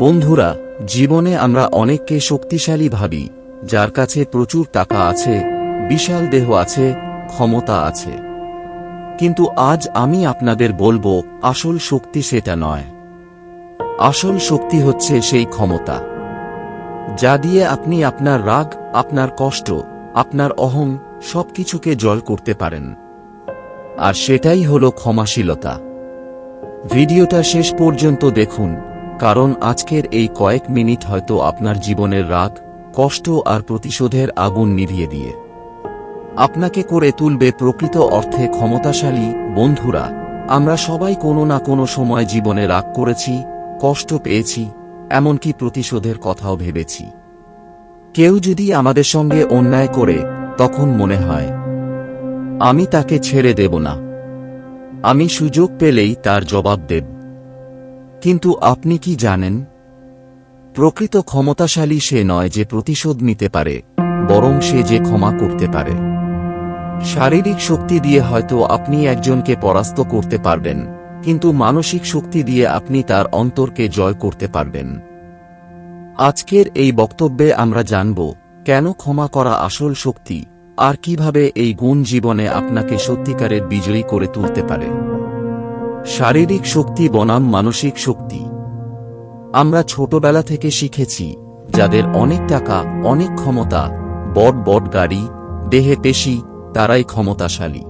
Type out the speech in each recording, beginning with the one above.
বন্ধুরা, জীবনে আমরা অনেককে শক্তিশালী ভাবি, যার কাছে প্রচুর টাকা আছে, বিশাল দেহ আছে, ক্ষমতা আছে। কিন্তু আজ আমি আপনাদের বলব, আসল শক্তি সেটা নয়। আসল শক্তি হচ্ছে সেই ক্ষমতা। যা দিয়ে আপনি আপনার রাগ, আপনার কষ্ট, আপনার অহং সবকিছুকে জল করতে পারেন। আর সেটাই হলো ক্ষমাশীলতা। ভিডিওটা শেষ পর্যন্ত দেখুন। কারণ আজকের এই কয়েক মিনিট হয়তো আপনার জীবনের রাগ, কষ্ট আর প্রতিশোধের আগুন নিভিয়ে দিয়ে। আপনাকে করে তুলবে প্রকৃত অর্থে ক্ষমতাশালী বন্ধুরা। আমরা সবাই কোনো না কোনো সময় জীবনে রাগ করেছি, কষ্ট পেয়েছি, এমনকি প্রতিশোধের কথাও ভেবেছি। কেউ যদি আমাদের সঙ্গে অন্যায় করে, তখন মনে হয়, আমি তাকে ছেড়ে দেব না। আমি সুযোগ পেলেই তার জবাব দেব। কিন্তু আপনি কি জানেন? প্রকৃত ক্ষমতাশালী সে নয় যে প্রতিশোধ নিতে পারে, বরং সে যে ক্ষমা করতে পারে। শারীরিক শক্তি দিয়ে হয়তো আপনি একজনকে পরাস্ত করতে পারবেন, কিন্তু মানসিক শক্তি দিয়ে আপনি তার অন্তরকে জয় করতে পারবেন। আজকের এই বক্তব্যে আমরা জানব, কেন ক্ষমা করা আসল শক্তি, আর কীভাবে এই গুণ জীবনে আপনাকে সত্যিকারের বিজয়ী করে তুলতে পারে। শারীরিক শক্তি বনাম মানসিক শক্তি। আমরা ছোটবেলা থেকে শিখেছি, যাদের অনেক টাকা, অনেক ক্ষমতা, বড় বড় গাড়ি, দেহে পেশি, তারাই ক্ষমতাশালী।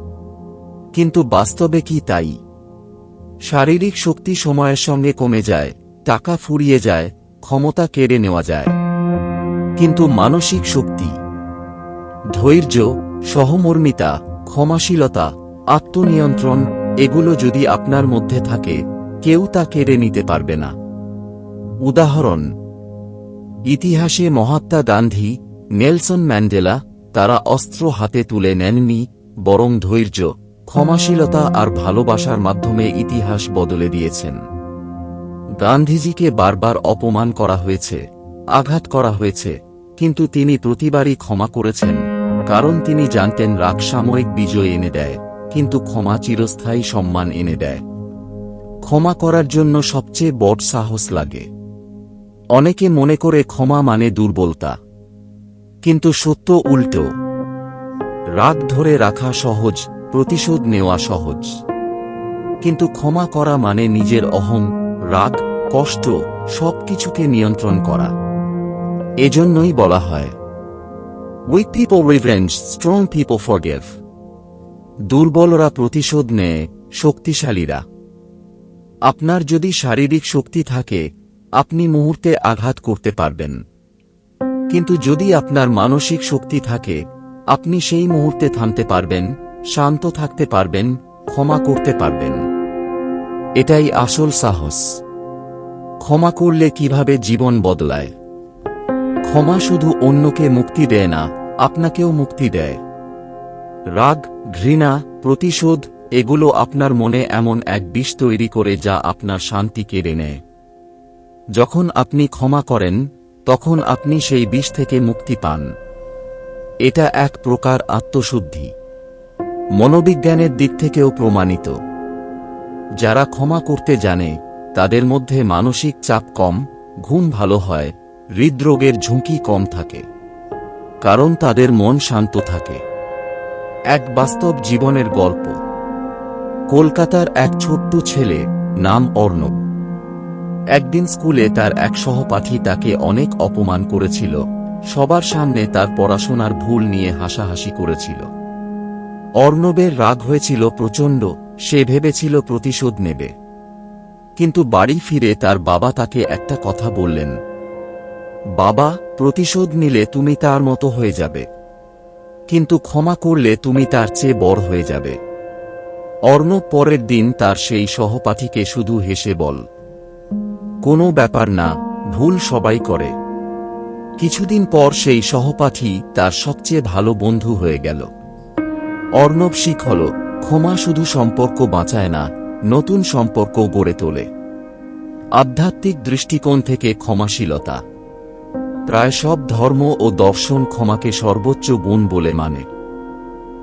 কিন্তু বাস্তবে কি তাই? শারীরিক শক্তি সময়ের সঙ্গে কমে যায়, টাকা ফুরিয়ে যায়, ক্ষমতা কেড়ে নেওয়া যায়। কিন্তু মানসিক শক্তি, ধৈর্য, সহমর্মিতা, ক্ষমাশীলতা, আত্মনিয়ন্ত্রণ এগুলো যদি আপনার মধ্যে থাকে, কেউ তা কেড়ে নিতে পারবে না। উদাহরণ, ইতিহাসে মহাত্মা গান্ধী, নেলসন ম্যান্ডেলা, তারা অস্ত্র হাতে তুলে নেননি, বরং ধৈর্য, ক্ষমাশীলতা আর ভালোবাসার মাধ্যমে ইতিহাস বদলে দিয়েছেন। গান্ধীজিকে বারবার অপমান করা হয়েছে, আঘাত করা হয়েছে, কিন্তু তিনি প্রতিবারই ক্ষমা করেছেন, কারণ তিনি জানতেন রাগ সাময়িক বিজয় এনে দেয়। কিন্তু ক্ষমা চিরস্থায়ী সম্মান এনে দেয়। ক্ষমা করার জন্য সবচেয়ে বড় সাহস লাগে। অনেকে মনে করে ক্ষমা মানে দুর্বলতা। কিন্তু সত্য উল্টো। রাগ ধরে রাখা সহজ, প্রতিশোধ নেওয়া সহজ। কিন্তু ক্ষমা করা মানে নিজের অহং, রাগ, কষ্ট, সবকিছুকে নিয়ন্ত্রণ করা। এজন্যই বলা হয় weak people revenge strong people forgive দুর্বলরা প্রতিশোধ নেয়, শক্তিশালীরা। আপনার যদি শারীরিক শক্তি থাকে, আপনি মুহূর্তে আঘাত করতে পারবেন। কিন্তু যদি আপনার মানসিক শক্তি থাকে, আপনি সেই মুহূর্তে থামতে পারবেন, শান্ত থাকতে পারবেন, ক্ষমা করতে পারবেন। এটাই আসল সাহস। ক্ষমা করলে কীভাবে জীবন বদলায়? ক্ষমা শুধু অন্যকে মুক্তি দেয় না, আপনাকেও মুক্তি দেয়। রাগ, ঘৃণা, প্রতিশোধ, এগুলো আপনার মনে এমন এক বিষ তৈরি করে যা আপনার শান্তি কেড়ে নেয়। যখন আপনি ক্ষমা করেন, তখন আপনি সেই বিষ থেকে মুক্তি পান। এটা এক প্রকার আত্মশুদ্ধি। মনোবিজ্ঞানের দিক থেকেও প্রমাণিত। যারা ক্ষমা করতে জানে, তাদের মধ্যে মানসিক চাপ কম, ঘুম ভালো হয়, হৃদরোগের ঝুঁকি কম থাকে। কারণ তাদের মন শান্ত থাকে। এক বাস্তব জীবনের গল্প। কলকাতার এক ছোট্ট ছেলে নাম অর্ণব। একদিন স্কুলে তার এক সহপাঠী তাকে অনেক অপমান করেছিল, সবার সামনে তার পড়াশোনার ভুল নিয়ে হাসাহাসি করেছিল। অর্ণবের রাগ হয়েছিল প্রচণ্ড, সে ভেবেছিল প্রতিশোধ নেবে। কিন্তু বাড়ি ফিরে তার বাবা তাকে একটা কথা বললেন, বাবা, প্রতিশোধ নিলে তুমি তার মতো হয়ে যাবে। কিন্তু ক্ষমা করলে তুমি তার চেয়ে বড় হয়ে যাবে। অর্ণব পরের দিন তার সেই সহপাঠীকে শুধু হেসে বল, কোনো ব্যাপার না, ভুল সবাই করে। কিছুদিন পর সেই সহপাঠী তার সবচেয়ে ভালো বন্ধু হয়ে গেল। অর্ণব শিখ হল ক্ষমা শুধু সম্পর্ক বাঁচায় না, নতুন সম্পর্ক গড়ে তোলে। আধ্যাত্মিক দৃষ্টিকোণ থেকে ক্ষমাশীলতা। প্রায় সব ধর্ম ও দর্শন ক্ষমাকে সর্বোচ্চ গুণ বলে মানে।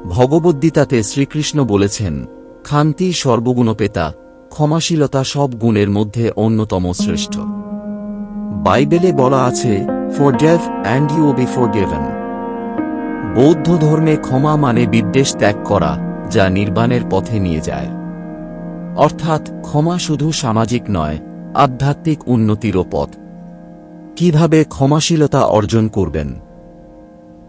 ভগবদ্গীতাতে শ্রীকৃষ্ণ বলেছেন, খান্তি সর্বগুণপেতা, ক্ষমাশীলতা সব গুণের মধ্যে অন্যতম শ্রেষ্ঠ। বাইবেলে বলা আছে, forgive and you be forgiven বৌদ্ধ ধর্মে ক্ষমা মানে বিদ্বেষ ত্যাগ করা, যা নির্বাণের পথে নিয়ে যায়। অর্থাৎ, ক্ষমা শুধু সামাজিক নয়, আধ্যাত্মিক উন্নতিরও পথ। কীভাবে ক্ষমাশীলতা অর্জন করবেন?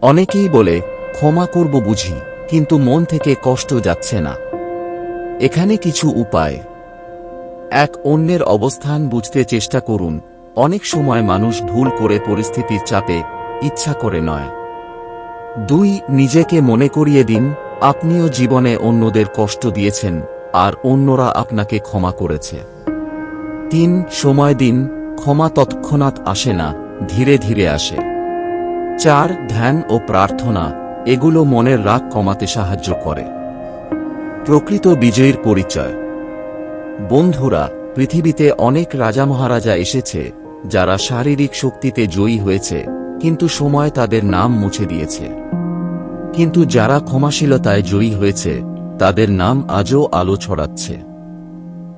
অনেকেই বলে, ক্ষমা করব বুঝি, কিন্তু মন থেকে কষ্ট যাচ্ছে না। এখানে কিছু উপায়। এক, অন্যের অবস্থান বুঝতে চেষ্টা করুন। অনেক সময় মানুষ ভুল করে পরিস্থিতির চাপে ইচ্ছা করে নয়। দুই, নিজেকে মনে করিয়ে দিন, আপনিও জীবনে অন্যদের কষ্ট দিয়েছেন, আর অন্যরা আপনাকে ক্ষমা করেছে। তিন, সময় দিন ক্ষমা তৎক্ষণাৎ আসে না, ধীরে ধীরে আসে। চার, ধ্যান ও প্রার্থনা, এগুলো মনের রাগ কমাতে সাহায্য করে। প্রকৃত বিজয়ীর পরিচয়। বন্ধুরা, পৃথিবীতে অনেক রাজা মহারাজা এসেছে, যারা শারীরিক শক্তিতে জয়ী হয়েছে, কিন্তু সময় তাদের নাম মুছে দিয়েছে। কিন্তু যারা ক্ষমাশীলতায় জয়ী হয়েছে, তাদের নাম আজও আলো ছড়াচ্ছে।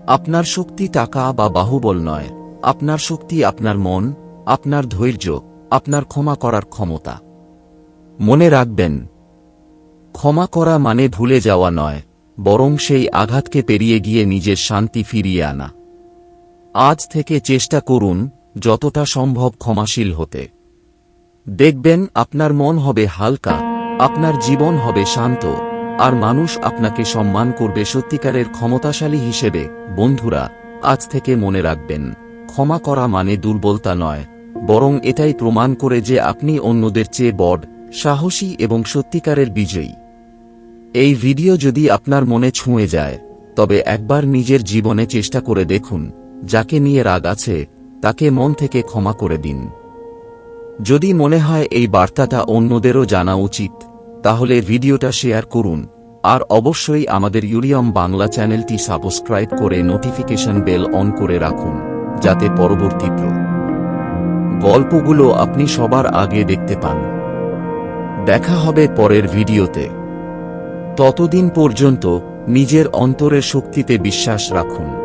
আপনার শক্তি টাকা বা বাহুবল নয় আপনার শক্তি আপনার মন, আপনার ধৈর্য, আপনার ক্ষমা করার ক্ষমতা। মনে রাখবেন, ক্ষমা করা মানে ভুলে যাওয়া নয়, বরং সেই আঘাতকে পেরিয়ে গিয়ে নিজের শান্তি ফিরিয়ে আনা। আজ থেকে চেষ্টা করুন, যতটা সম্ভব ক্ষমাশীল হতে। দেখবেন, আপনার মন হবে হালকা, আপনার জীবন হবে শান্ত, আর মানুষ আপনাকে সম্মান করবে সত্যিকারের ক্ষমতাশালী হিসেবে। বন্ধুরা, আজ থেকে মনে রাখবেন। ক্ষমা করা মানে দুর্বলতা নয়, বরং এটাই প্রমাণ করে যে আপনি অন্যদের চেয়ে বড়, সাহসী এবং সত্যিকারের বিজয়ী। এই ভিডিও যদি আপনার মনে ছুঁয়ে যায়, তবে একবার নিজের জীবনে চেষ্টা করে দেখুন, যাকে নিয়ে রাগ আছে, তাকে মন থেকে ক্ষমা করে দিন। যদি মনে হয় এই বার্তাটা অন্যদেরও জানা উচিত, তাহলে ভিডিওটা শেয়ার করুন, আর অবশ্যই আমাদের ইউরিয়াম বাংলা চ্যানেলটি সাবস্ক্রাইব করে নোটিফিকেশন বেল অন করে রাখুন। যাতে পরবর্তী প্র- গল্পগুলো আপনি সবার আগে দেখতে পান। দেখা হবে পরের ভিডিওতে। ততদিন পর্যন্ত নিজের অন্তরের শক্তিতে বিশ্বাস রাখুন।